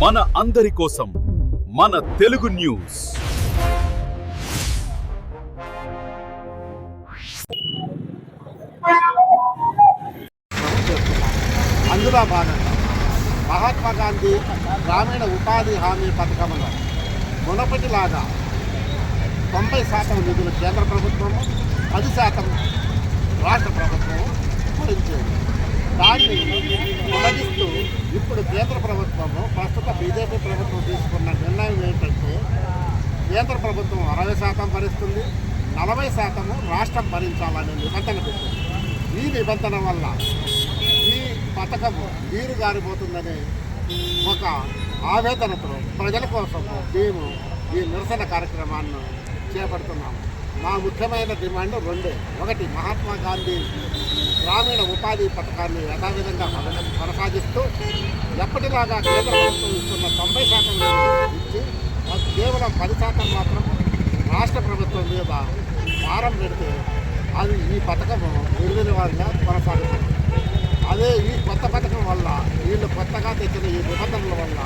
మన అందరి కోసం మన తెలుగు న్యూస్. అందులో భాగంగా మహాత్మా గాంధీ గ్రామీణ ఉపాధి హామీ పథకంలో మునపటిలాగా తొంభై శాతం నిధులు కేంద్ర ప్రభుత్వము పది శాతం రాష్ట్ర ప్రభుత్వము భరించేది దాన్ని తొలగిస్తూ ఇప్పుడు కేంద్ర ప్రభుత్వము ప్రస్తుత బీజేపీ ప్రభుత్వం తీసుకున్న నిర్ణయం ఏంటంటే కేంద్ర ప్రభుత్వం అరవై శాతం భరిస్తుంది నలభై శాతము రాష్ట్రం భరించాలనే నిబంధన పెట్టింది ఈ నిబంధన వల్ల ఈ పథకము నీరు గారిపోతుందనే ఒక ఆవేదనతో ప్రజల కోసం మేము ఈ నిరసన కార్యక్రమాన్ని చేపడుతున్నాము. మా ముఖ్యమైన డిమాండ్ రెండే. ఒకటి మహాత్మా గాంధీ గ్రామీణ ఉపాధి పథకాన్ని యథావిధంగా కొనసాగిస్తూ ఎప్పటిలాగా కేంద్ర ప్రభుత్వం ఇస్తున్న తొంభై శాతం ఇచ్చి కేవలం పది శాతం మాత్రం రాష్ట్ర ప్రభుత్వం మీద భారం పెడితే అది ఈ పథకము విడుదలవారిగా కొనసాగుతుంది. అదే ఈ కొత్త పథకం వల్ల వీళ్ళు కొత్తగా తెచ్చిన ఈ నిబంధనల వల్ల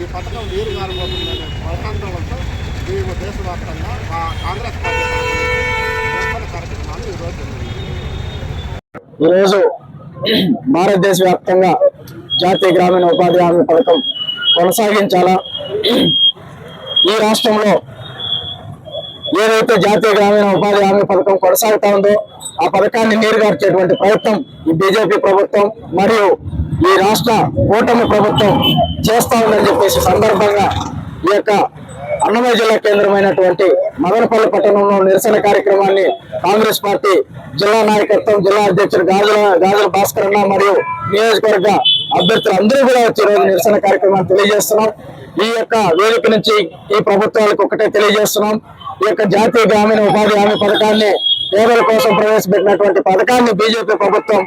ఈ పథకం నీరు గారిపోతుందనే భయాందోళనతో మేము దేశవ్యాప్తంగా మా కాంగ్రెస్ పార్టీ కార్యక్రమాలు ఈరోజు ఈరోజు భారతదేశ వ్యాప్తంగా జాతీయ గ్రామీణ ఉపాధి హామీ పథకం కొనసాగించాలా? ఈ రాష్ట్రంలో ఏదైతే జాతీయ గ్రామీణ ఉపాధి హామీ పథకం కొనసాగుతా ఉందో ఆ పథకాన్ని నీరుగార్చేటువంటి ప్రయత్నం ఈ బీజేపీ ప్రభుత్వం మరియు ఈ రాష్ట్ర కూటమి ప్రభుత్వం చేస్తా ఉందని చెప్పేసి సందర్భంగా ఈ యొక్క అన్నమయ్య జిల్లా కేంద్రమైనటువంటి మదనపల్లి పట్టణంలో నిరసన కార్యక్రమాన్ని కాంగ్రెస్ పార్టీ జిల్లా నాయకత్వం జిల్లా అధ్యక్షుడు గాజుల గాజుల భాస్కర్ అన్న మరియు నియోజకవర్గ అభ్యర్థులు అందరూ కూడా వచ్చి రోజు నిరసన కార్యక్రమాన్ని తెలియజేస్తున్నాం ఈ యొక్క వేదిక నుంచి ఈ ప్రభుత్వాలకు ఒకటే తెలియజేస్తున్నాం. ఈ యొక్క జాతీయ గ్రామీణ ఉపాధి హామీ పథకాన్ని పేదల కోసం ప్రవేశపెట్టినటువంటి పథకాన్ని బీజేపీ ప్రభుత్వం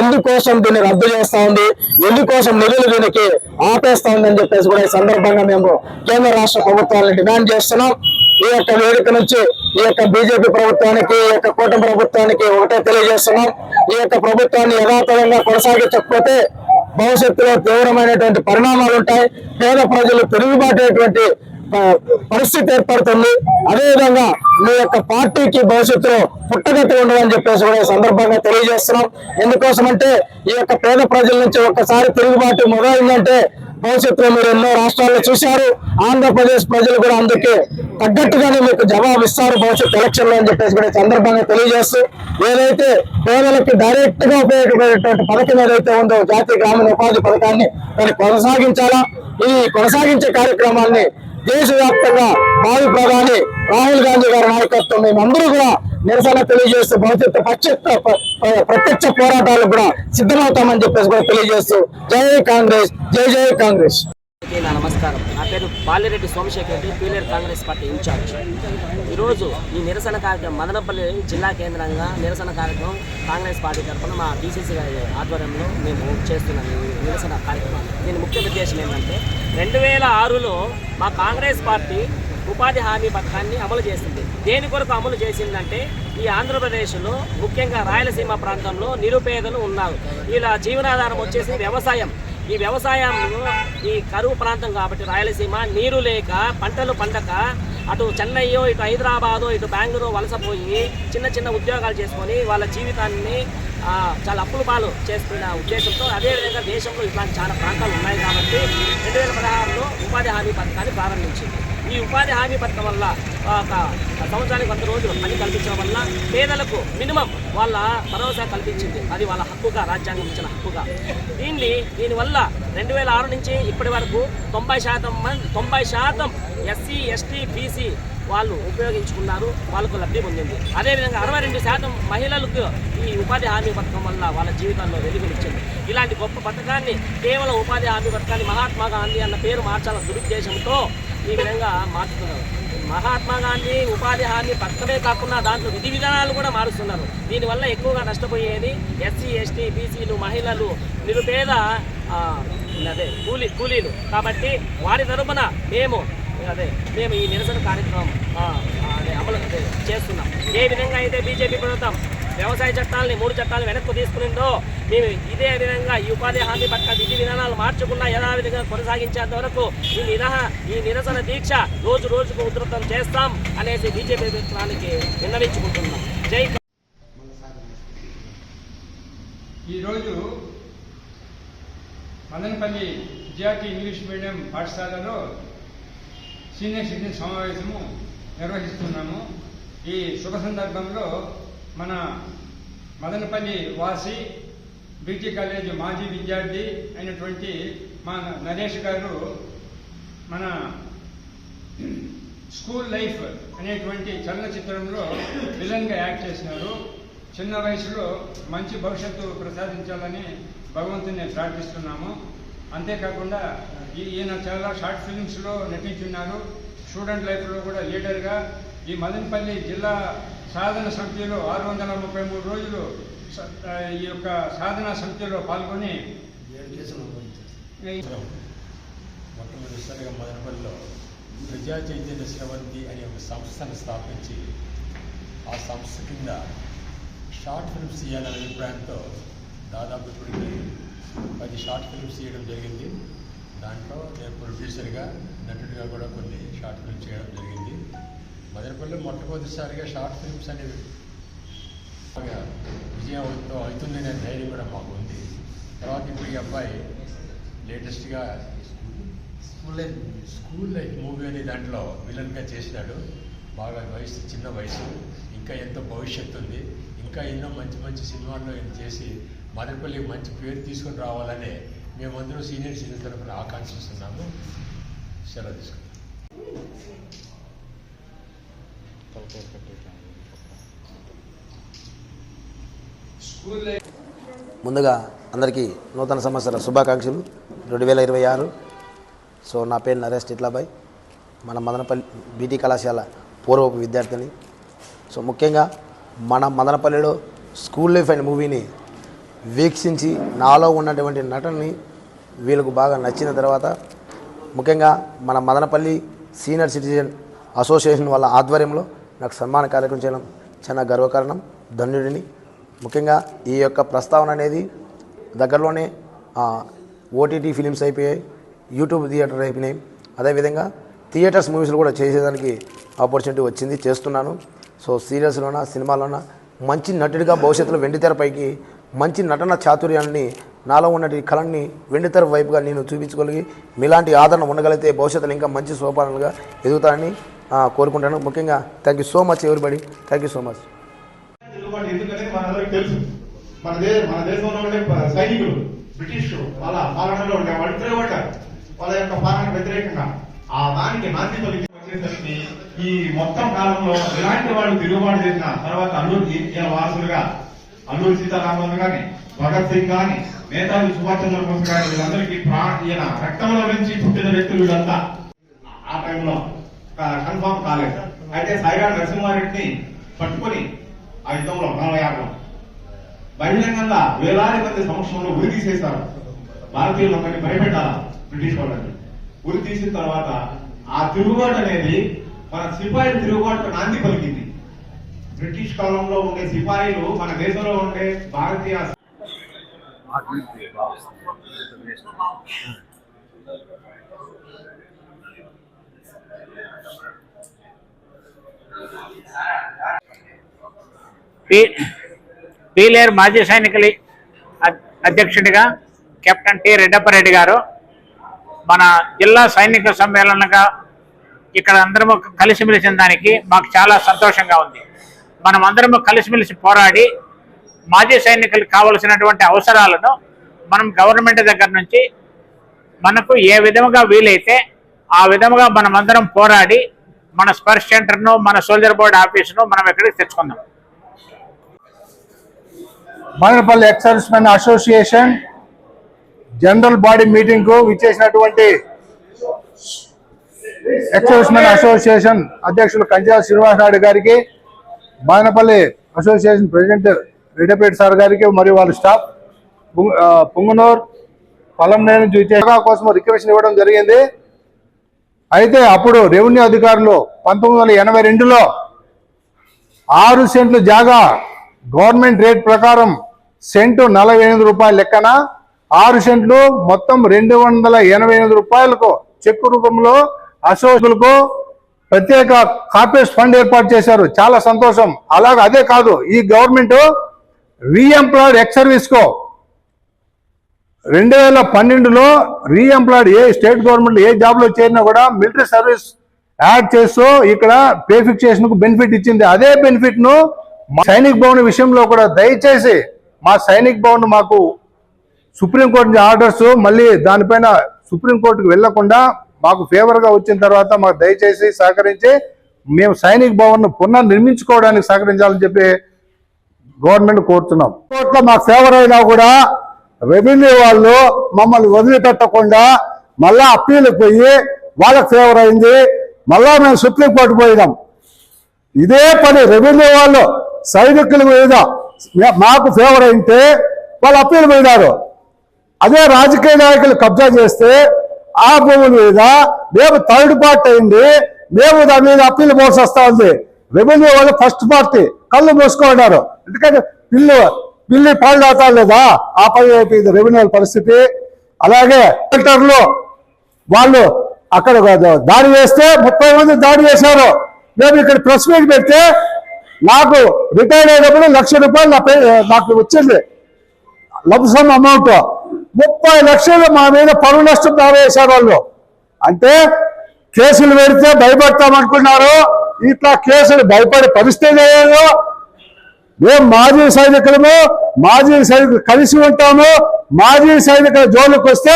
ఎందుకోసం దీన్ని రద్దు చేస్తా ఉంది? ఎందుకోసం నిధులు దీనికి ఆపేస్తా ఉంది అని చెప్పేసి కూడా ఈ సందర్భంగా మేము కేంద్ర రాష్ట్ర ప్రభుత్వాలను డిమాండ్ చేస్తున్నాం. ఈ యొక్క వేదిక నుంచి ఈ యొక్క బీజేపీ ప్రభుత్వానికి ఈ యొక్క కూటమి ప్రభుత్వానికి ఒకటే తెలియజేస్తున్నాం. ఈ యొక్క ప్రభుత్వాన్ని యథాతథంగా కొనసాగించకపోతే భవిష్యత్తులో తీవ్రమైనటువంటి పరిణామాలు ఉంటాయి. పేద ప్రజలు తిరుగుబాటేటువంటి పరిస్థితి ఏర్పడుతుంది. అదేవిధంగా మీ యొక్క పార్టీకి భవిష్యత్తులో పుట్టగతి ఉండదని చెప్పేసి కూడా సందర్భంగా తెలియజేస్తున్నాం. ఎందుకోసమంటే ఈ యొక్క పేద ప్రజల నుంచి ఒక్కసారి తిరుగుబాటు మొదలైందంటే భవిష్యత్తులో మీరు ఎన్నో రాష్ట్రాల్లో చూశారు. ఆంధ్రప్రదేశ్ ప్రజలు కూడా అందుకే తగ్గట్టుగానే మీకు జవాబు ఇస్తారు భవిష్యత్ ఎలక్షన్లో అని చెప్పేసి కూడా సందర్భంగా తెలియజేస్తూ ఏదైతే పేదలకు డైరెక్ట్గా ఉపయోగపడేటువంటి పథకం ఏదైతే ఉందో జాతీయ గ్రామీణ ఉపాధి పథకాన్ని దాన్ని కొనసాగించాలా? ఈ కొనసాగించే కార్యక్రమాన్ని దేశవ్యాప్తంగా భావి ప్రధాని రాహుల్ గాంధీ గారి నాయకత్వం మేమందరూ కూడా నిరసన తెలియజేస్తూ భవిష్యత్తు ప్రత్యక్ష ప్రత్యక్ష పోరాటాలకు కూడా సిద్ధమవుతామని చెప్పేసి కూడా తెలియజేస్తూ జై కాంగ్రెస్ జై జై కాంగ్రెస్. నమస్కారం. నా పేరు Balireddy Somasekhar Reddy Pileru Congress party in charge. ఈరోజు ఈ నిరసన కార్యక్రమం మదనపల్లి జిల్లా కేంద్రంగా నిరసన కార్యక్రమం కాంగ్రెస్ పార్టీ తరఫున మా డీసీసీ గారి ఆధ్వర్యంలో మేము చేస్తున్నాం ఈ నిరసన కార్యక్రమం దీని ముఖ్య ఉద్దేశం ఏంటంటే రెండు వేల ఆరులో మా కాంగ్రెస్ పార్టీ ఉపాధి హామీ పథకాన్ని అమలు చేసింది. దేని కొరకు అమలు చేసిందంటే ఈ ఆంధ్రప్రదేశ్లో ముఖ్యంగా రాయలసీమ ప్రాంతంలో నిరుపేదలు ఉన్నారు. ఇలా జీవనాధారం వచ్చేసి వ్యవసాయం. ఈ వ్యవసాయంలో ఈ కరువు ప్రాంతం కాబట్టి రాయలసీమ నీరు లేక పంటలు పండక అటు చెన్నైయో ఇటు హైదరాబాదో ఇటు బెంగళూరు వలసపోయి చిన్న చిన్న ఉద్యోగాలు చేసుకొని వాళ్ళ జీవితాన్ని చాలా అప్పుల పాలు చేసుకున్న ఉద్దేశంతో అదేవిధంగా దేశంలో ఇట్లాంటి చాలా ప్రాంతాలు ఉన్నాయి కాబట్టి రెండు వేల పదహారులో ఉపాధి హామీ పథకాన్ని ప్రారంభించింది. ఈ ఉపాధి హామీ పథకం వల్ల ఒక సంవత్సరానికి కొంత రోజులు పని కల్పించడం వల్ల పేదలకు మినిమం వాళ్ళ భరోసా కల్పించింది. అది వాళ్ళ హక్కుగా రాజ్యాంగం ఇచ్చిన హక్కుగా. దీన్ని దీనివల్ల రెండు వేల ఆరు నుంచి ఇప్పటి వరకు తొంభై శాతం మంది తొంభై శాతం ఎస్సీ ఎస్టీ బీసీ వాళ్ళు ఉపయోగించుకున్నారు వాళ్ళకు లబ్ధి పొందింది. అదేవిధంగా అరవై రెండు శాతం మహిళలకు ఈ ఉపాధి హామీ పథకం వల్ల వాళ్ళ జీవితాల్లో వెలుగునిచ్చింది ఇలాంటి గొప్ప పథకాన్ని కేవలం ఉపాధి హామీ పథకాన్ని మహాత్మా గాంధీ అన్న పేరు మార్చాలన్న దురుద్దేశంతో ఈ విధంగా మార్చుతున్నారు మహాత్మా గాంధీ ఉపాధి హామీ పథకమే కాకుండా దాంట్లో విధి విధానాలు కూడా మారుస్తున్నారు. దీనివల్ల ఎక్కువగా నష్టపోయేది ఎస్సీ ఎస్టీ బీసీలు మహిళలు నిరుపేద అదే కూలీ కూలీలు. కాబట్టి వారి తరపున మేము అదే మేము ఈ నిరసన కార్యక్రమం అదే అమలు చేస్తున్నాం. ఏ విధంగా అయితే బీజేపీ ప్రభుత్వం వ్యవసాయ చట్టాలని మూడు చట్టాలు వెనక్కు తీసుకునిందో మేము ఇదే విధంగా ఈ ఉపాధి హామీ పట్ల విధి విధానాలు మార్చకుండా యథావిధిగా కొనసాగించేంత వరకు ఈ నిరహ ఈ నిరసన దీక్ష రోజు రోజుకు ఉధృతం చేస్తాం అనేసి బీజేపీ ప్రభుత్వానికి విన్నవించుకుంటున్నాం. జై ఈరోజు మదనపల్లి విద్యార్థి ఇంగ్లీష్ మీడియం పాఠశాలలో సీనియర్ సిటిజన్ సమావేశము నిర్వహిస్తున్నాము. ఈ శుభ సందర్భంలో మన మదనపల్లి వాసి బీటీ కాలేజ్ మాజీ విద్యార్థి అయినటువంటి మా నరేష్ గారు మన స్కూల్ లైఫ్ అనేటువంటి చలనచిత్రంలో విలన్గా యాక్ట్ చేసినారు. చిన్న వయసులో మంచి భవిష్యత్తు ప్రసాదించాలని భగవంతుని ప్రార్థిస్తున్నాము. అంతేకాకుండా ఈయన చాలా షార్ట్ ఫిలిమ్స్లో నటించున్నారు. స్టూడెంట్ లైఫ్లో కూడా లీడర్గా. ఈ మదనపల్లి జిల్లా సాధన సమితిలో ఆరు వందల ముప్పై మూడు రోజులు ఈ యొక్క సాధన సమితిలో పాల్గొని మొట్టమొదటిసారిగా మదనపల్లిలో ప్రజా చైతన్య శ్రవంతి అనే ఒక సంస్థను స్థాపించి ఆ సంస్థ కింద షార్ట్ ఫిల్మ్స్ చేయాలనే అభిప్రాయంతో దాదాపు ఇప్పటికీ పది షార్ట్ ఫిల్మ్స్ చేయడం జరిగింది. దాంట్లో నేను ప్రొడ్యూసర్గా నటుడిగా కూడా కొన్ని షార్ట్ ఫిల్మ్స్ చేయడం జరిగింది. మదనపల్లిలో మొట్టమొదటిసారిగా షార్ట్ ఫిల్మ్స్ అనేవి బాగా విజయవంతం అవుతుందనే ధైర్యం కూడా మాకు ఉంది తర్వాత ఇప్పుడు ఈ అబ్బాయి లేటెస్ట్గా school life school life movie అనే దాంట్లో విలన్గా చేసినాడు. బాగా వయసు చిన్న వయసు ఇంకా ఎంతో భవిష్యత్తు ఉంది. ఇంకా ఎన్నో మంచి మంచి సినిమాల్లో ఈయన చేసి మదనపల్లికి మంచి పేరు తీసుకొని రావాలని మేమందరం సీనియర్ సీనియర్ తరఫున ఆకాంక్షిస్తున్నాము. సెలవు తీసుకుంటాం స్కూల్ ముందుగా అందరికీ నూతన సంవత్సర శుభాకాంక్షలు. రెండు వేల ఇరవై ఆరు. సో నా పేరు నరేష్ టిట్లాబాయ్ మన మదనపల్లి బీటీ కళాశాల పూర్వపు విద్యార్థిని. సో ముఖ్యంగా మన మదనపల్లిలో స్కూల్ లైఫ్ అనే మూవీని వీక్షించి నాలో ఉన్నటువంటి నటనని వీళ్ళకు బాగా నచ్చిన తర్వాత ముఖ్యంగా మన మదనపల్లి సీనియర్ సిటిజన్ అసోసియేషన్ వాళ్ళ ఆధ్వర్యంలో నాకు సన్మాన కార్యక్రమం చేయడం చాలా గర్వకారణం ధన్యుడిని. ముఖ్యంగా ఈ యొక్క ప్రస్తావన అనేది దగ్గరలోనే ఓటీటీ ఫిలిమ్స్ అయిపోయాయి యూట్యూబ్ థియేటర్ అయిపోయినాయి. అదేవిధంగా థియేటర్స్ మూవీస్లు కూడా చేసేదానికి ఆపర్చునిటీ వచ్చింది చేస్తున్నాను. సో సీరియల్స్లోన సినిమాలోన మంచి నటుడిగా భవిష్యత్తులో వెండితెరపైకి మంచి నటన చాతుర్యాన్ని నాలో ఉన్నటి కళని వెండితెర వైపుగా నేను చూపించగలిగి మీలాంటి ఆదరణ ఉండగలిగితే భవిష్యత్తులో ఇంకా మంచి సోపానాలుగా ఎదుగుతానని కోరుకుంటాను. ముఖ్యంగా thank you so much everybody thank you so much తెలుసు. మన దే మన దేశంలో ఉండే సైనికులు బ్రిటిష్ వాళ్ళ పాలనలో ఉండే వాళ్ళు తిరగబడ్డారు వాళ్ళ యొక్క పాలన వ్యతిరేకంగా. ఆ దానికి నాంది పలికి వచ్చేసరికి ఈ మొత్తం కాలంలో ఇలాంటి వాళ్ళు తిరుగుబాటు చేసిన తర్వాత అల్లూరు ఈయన వారసులుగా అల్లూరి సీతారామరాజు గాని భగత్ సింగ్ గాని నేతాజీ సుభాష్ చంద్రబోస్ గాని వీళ్ళందరికీ ఈయన రక్తంలో నుంచి పుట్టిన వ్యక్తులు వీళ్ళంతా ఆ టైంలో కన్ఫామ్ కాలేదు. అయితే సాయిగా నరసింహారెడ్డిని పట్టుకొని ఆ యుద్ధంలో నలభై ఆరులో బహిరంగంగా వేలాది మంది సమక్షంలో ఉరి తీసేశారు. భారతీయులందరినీ భయపెట్టాలా? బ్రిటిష్ వాళ్ళని. ఉరి తీసిన తర్వాత ఆ తిరుగుబాటు అనేది మన సిపాయిల తిరుగుబాటు నాంది పలికింది. బ్రిటిష్ కాలంలో ఉండే సిపాయిలు మన దేశంలో ఉండే భారతీయ పీలేరు మాజీ సైనికుల అధ్యక్షుడిగా కెప్టెన్ టి రెడ్డప్పరెడ్డి గారు మన జిల్లా సైనిక సమ్మేళనంగా ఇక్కడ అందరము కలిసిమెలిసిన దానికి మాకు చాలా సంతోషంగా ఉంది. మనం అందరము కలిసిమెలిసి పోరాడి మాజీ సైనికులకు కావలసినటువంటి అవసరాలను మనం గవర్నమెంట్ దగ్గర నుంచి మనకు ఏ విధముగా వీలైతే ఆ విధముగా మనం అందరం పోరాడి మన స్పర్శ సెంటర్ను మన సోల్జర్ బోర్డ్ ఆఫీసును మనం ఎక్కడికి తెచ్చుకుందాం. Madanapalle ex servicemen association general body మీటింగ్కు విచ్చేసినటువంటి ఎక్స్ అసోసియేషన్ అధ్యక్షులు కంచా శ్రీనివాసనాయుడు గారికి Banapalli association president Reddypeta sir గారికి మరియు వాళ్ళ స్టాఫ్ పుంగ- పుంగనూర్ పొలంనేని నుంచి కోసం రిక్వెస్ట్ ఇవ్వడం జరిగింది. అయితే అప్పుడు రెవెన్యూ అధికారులు పంతొమ్మిది వందల ఎనభై రెండులో ఆరు సెంట్లు జాగా గవర్నమెంట్ రేట్ ప్రకారం సెంటు నలభై ఎనిమిది రూపాయల లెక్కన ఆరు సెంట్లు మొత్తం రెండు వందల ఎనభై ఎనిమిది రూపాయలకు చెక్కు రూపంలో అసోసియలకు ప్రత్యేక కార్పొరేట్ ఫండ్ ఏర్పాటు చేశారు. చాలా సంతోషం. అలాగే అదే కాదు ఈ గవర్నమెంట్ రీఎంప్లాయిడ్ ఎక్స్ సర్వీస్కో రెండు వేల పన్నెండులో రీఎంప్లాయిడ్ ఏ స్టేట్ గవర్నమెంట్ ఏ జాబ్లో చేరినా కూడా మిలిటరీ సర్వీస్ యాడ్ చేస్తూ ఇక్కడ పేఫిక్సేషన్కు బెనిఫిట్ ఇచ్చింది. అదే బెనిఫిట్ను మా సైనిక్ భవన్ విషయంలో కూడా దయచేసి మా సైనిక్ భవన్ మాకు సుప్రీంకోర్టు ఆర్డర్స్ మళ్ళీ దానిపైన సుప్రీంకోర్టుకు వెళ్ళకుండా మాకు ఫేవర్గా వచ్చిన తర్వాత మాకు దయచేసి సహకరించి మేము సైనిక్ భవన్ పునర్నిర్మించుకోవడానికి సహకరించాలని చెప్పి గవర్నమెంట్ కోరుతున్నాం. కోర్టులో మాకు ఫేవర్ అయినా కూడా రెవెన్యూ వాళ్ళు మమ్మల్ని వదిలిపెట్టకుండా మళ్ళా అప్పీల్ పోయి వాళ్ళకి ఫేవర్ అయింది. మళ్ళా మేము సుప్రీంకోర్టు పోయినాం. ఇదే పని రెవెన్యూ వాళ్ళు సైనికుల మీద మాకు ఫేవర్ అయితే వాళ్ళు అప్పీల్ పోయినారు. అదే రాజకీయ నాయకులు కబ్జా చేస్తే ఆ భూముల మీద మేము థర్డ్ పార్టీ అయింది. మేము దాని మీద అప్పీల్ పోల్సి వస్తా ఉంది. రెవెన్యూ వాళ్ళు ఫస్ట్ పార్టీ కళ్ళు మూసుకున్నారు ఎందుకంటే పిల్లు పిల్లి పాలు దాతా లేదా? ఆ పని అయిపోయింది రెవెన్యూ పరిస్థితి. అలాగే కలెక్టర్లు వాళ్ళు అక్కడ దాడి చేస్తే ముప్పై మంది దాడి చేశారు. మేము ఇక్కడ ప్రెస్ మీట్ పెడితే నాకు రిటైర్ అయినప్పుడు లక్ష రూపాయలు నాకు వచ్చింది. Lump sum amount. ముప్పై లక్షలు మా మీద పరువు నష్టం దావేశారు వాళ్ళు. అంటే కేసులు పెడితే భయపడతామనుకున్నారు ఇట్లా కేసులు భయపడే పరిస్థితి లేదు. మేము మాజీ సైనికులము మాజీ సైనికులు కలిసి ఉంటాము. మాజీ సైనికుల జోలికి వస్తే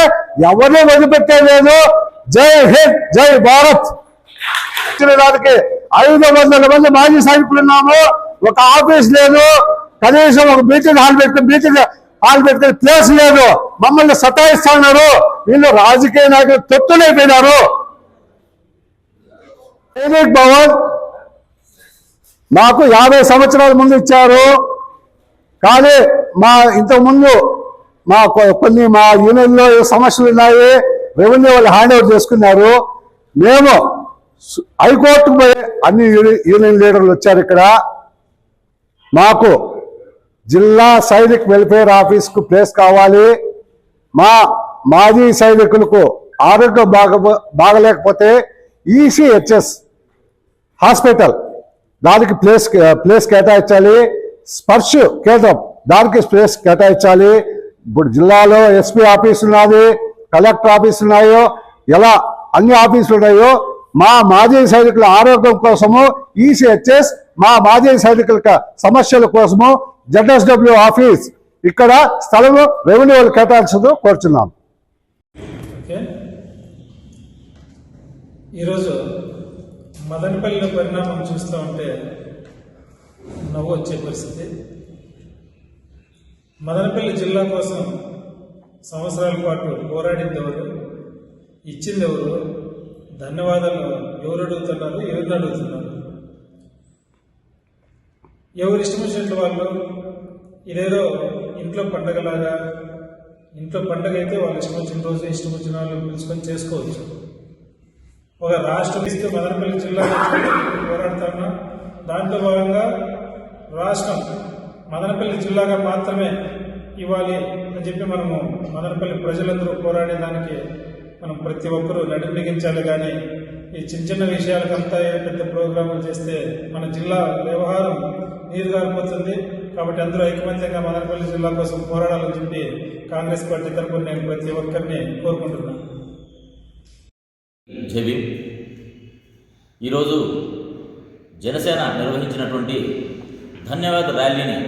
ఎవరిని వదిలిపెట్టే జై హింద్ జై భారత్. దానికి ఐదు వందల మంది మాజీ సైనికులు ఉన్నాము. ఒక ఆఫీస్ లేదు. కనీసం ఒక మీటింగ్ హాల్ పెట్టుకుని మీటింగ్ వాళ్ళు పెడితే ప్లేస్ లేదు. మమ్మల్ని సతాయిస్తా ఉన్నారు వీళ్ళు రాజకీయ నాయకులు తొత్తులైపోయినారు. సైనిక్ భవన్ మాకు యాభై సంవత్సరాల ముందు ఇచ్చారు. కానీ మా ఇంతకుముందు మా కొ- కొన్ని మా యూనియన్లో సమస్యలు ఉన్నాయి. రెవెన్యూ వాళ్ళు హ్యాండ్ ఓవర్ చేసుకున్నారు. మేము సు- హైకోర్టుకు పోయి అన్ని యూనియన్ లీడర్లు వచ్చారు ఇక్కడ. మాకు జిల్లా సైనిక్ వెల్ఫేర్ ఆఫీస్కు ప్లేస్ కావాలి. మా మాజీ సైనికులకు ఆరోగ్యం బాగ బాగలేకపోతే ఈసీహెచ్ఎస్ హాస్పిటల్ దానికి ప్లేస్ ప్లేస్ కేటాయించాలి. స్పర్శ కేంద్రం దానికి ప్లేస్ కేటాయించాలి. ఇప్పుడు జిల్లాలో ఎస్పీ ఆఫీస్ ఉన్నది కలెక్టర్ ఆఫీస్ ఉన్నాయో ఎలా అన్ని ఆఫీసులు ఉన్నాయో మా మాజీ సైనికుల ఆరోగ్యం కోసము ఈసీహెచ్ఎస్ మా మాజీ సైనికుల సమస్యల కోసము జడ్ఎస్డబ్ల్యూ ఆఫీస్ ఇక్కడ స్థలం రెవెన్యూ వాళ్ళు కేటాయించదు కోరుచున్నాం. ఓకే. ఈరోజు మదనపల్లిలో పరిణామం చూస్తూ ఉంటే నవ్వు వచ్చే పరిస్థితి. మదనపల్లి జిల్లా కోసం సంవత్సరాల పాటు పోరాడింది ఎవరు ఇచ్చింది ఎవరు ధన్యవాదాలు. ఎవరు అడుగుతున్నారు? ఎవరిని అడుగుతున్నారు? ఎవరు ఇష్టం వచ్చినట్లు వాళ్ళు ఇదేదో ఇంట్లో పండగలాగా ఇంట్లో పండగ అయితే వాళ్ళు ఇష్టం వచ్చిన రోజు ఇష్టం వచ్చిన వాళ్ళు పిలుచుకొని చేసుకోవచ్చు. ఒక రాష్ట్రం ఇస్తే మదనపల్లి జిల్లా పోరాడుతున్నా దాంట్లో భాగంగా రాష్ట్రం మదనపల్లి జిల్లాగా మాత్రమే ఇవ్వాలి అని చెప్పి మనము మదనపల్లి ప్రజలందరూ పోరాడేదానికి మనం ప్రతి ఒక్కరూ నడుం బిగించాలి కానీ ఈ చిన్న చిన్న విషయాలకంతా పెద్ద ప్రోగ్రాములు చేస్తే మన జిల్లా వ్యవహారం నీరు గారిపోతుంది. కాబట్టి అందరూ ఐకమత్యంగా మదనపల్లి జిల్లా కోసం పోరాడాలని చెప్పి కాంగ్రెస్ పార్టీ తరఫున నేను ప్రతి ఒక్కరిని కోరుకుంటున్నాను జవి ఈరోజు జనసేన నిర్వహించినటువంటి ధన్యవాద ర్యాలీని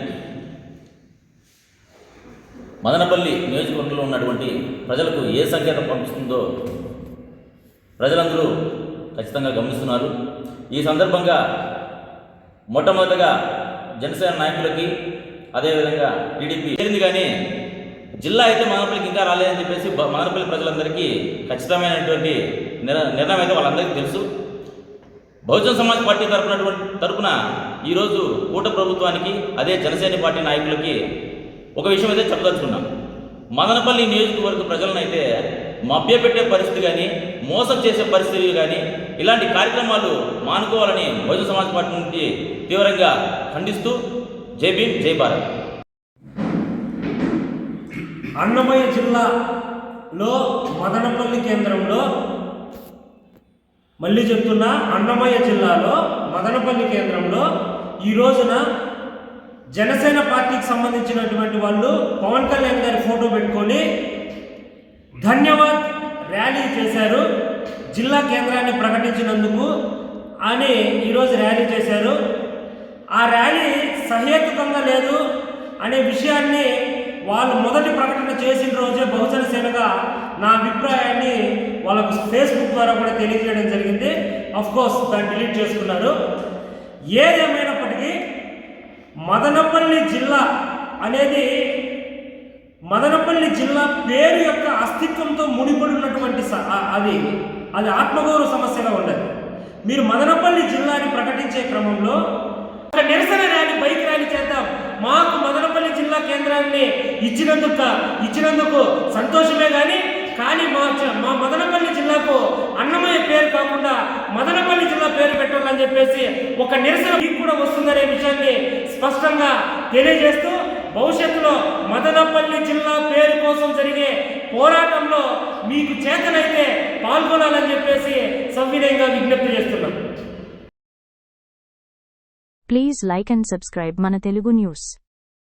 మదనపల్లి నియోజకవర్గంలో ఉన్నటువంటి ప్రజలకు ఏ సంకేతం పంపిస్తుందో ప్రజలందరూ ఖచ్చితంగా గమనిస్తున్నారు. ఈ సందర్భంగా మొట్టమొదటగా జనసేన నాయకులకి అదేవిధంగా టీడీపీ చేరింది కానీ జిల్లా అయితే మదనపల్లికి ఇంకా రాలేదని చెప్పేసి మానపల్లి మదనపల్లి ప్రజలందరికీ ఖచ్చితమైనటువంటి నిర్ నిర్ణయం అయితే వాళ్ళందరికీ తెలుసు. బహుజన సమాజ్ పార్టీ తరపున తరపున ఈరోజు కూట ప్రభుత్వానికి అదే జనసేన పార్టీ నాయకులకి ఒక విషయం అయితే చెప్పదలుచుకున్నాం. మదనపల్లి నియోజకవర్గ అయితే మభ్యపెట్టే పరిస్థితి కానీ మోసం చేసే పరిస్థితి కానీ ఇలాంటి కార్యక్రమాలు మానుకోవాలని బహుజన సమాజ్ పార్టీ నుండి తీవ్రంగా ఖండిస్తూ జై భీమ్ జై భారత్. అన్నమయ్య జిల్లాలో మదనపల్లి కేంద్రంలో మళ్ళీ చెప్తున్నా అన్నమయ్య జిల్లాలో మదనపల్లి కేంద్రంలో ఈ రోజున జనసేన పార్టీకి సంబంధించినటువంటి వాళ్ళు పవన్ కళ్యాణ్ గారి ఫోటో పెట్టుకొని ధన్యవాద్ ర్యాలీ చేశారు. జిల్లా కేంద్రాన్ని ప్రకటించినందుకు అని ఈరోజు ర్యాలీ చేశారు. ఆ ర్యాలీ సహేతుకంగా లేదు అనే విషయాన్ని వాళ్ళు మొదటి ప్రకటన చేసిన రోజే బహుజన సేనగా నా అభిప్రాయాన్ని వాళ్ళకు ఫేస్బుక్ ద్వారా కూడా తెలియజేయడం జరిగింది. కోర్స్ దాన్ని డిలీట్ చేసుకున్నారు. ఏదేమైనప్పటికీ మదనపల్లి జిల్లా అనేది మదనపల్లి జిల్లా పేరు యొక్క అస్తిత్వంతో ముడిపడి ఉన్నటువంటి స- అది. అది ఆత్మగౌరవ సమస్యగా ఉండదు మీరు మదనపల్లి జిల్లాని ప్రకటించే క్రమంలో ఒక నిరసన ర్యాలీ బైక్ ర్యాలీ చేద్దాం మాకు మదనపల్లి జిల్లా కేంద్రాన్ని ఇచ్చినందుకు ఇచ్చినందుకు సంతోషమే కానీ కానీ మా మా మదనపల్లి జిల్లాకు అన్నమయ్య పేరు కాకుండా మదనపల్లి జిల్లా పేరు పెట్టాలని చెప్పేసి ఒక నిరసన మీకు కూడా వస్తుందనే విషయాన్ని స్పష్టంగా తెలియజేస్తూ భవిష్యత్తులో మదనపల్లి జిల్లా పేరు కోసం జరిగే పోరాటంలో మీకు చేతనైతే పాల్గొనాలని చెప్పేసి సంవినయంగా విజ్ఞప్తి చేస్తున్నాం. ప్లీజ్ లైక్ అండ్ సబ్స్క్రైబ్ మన తెలుగు న్యూస్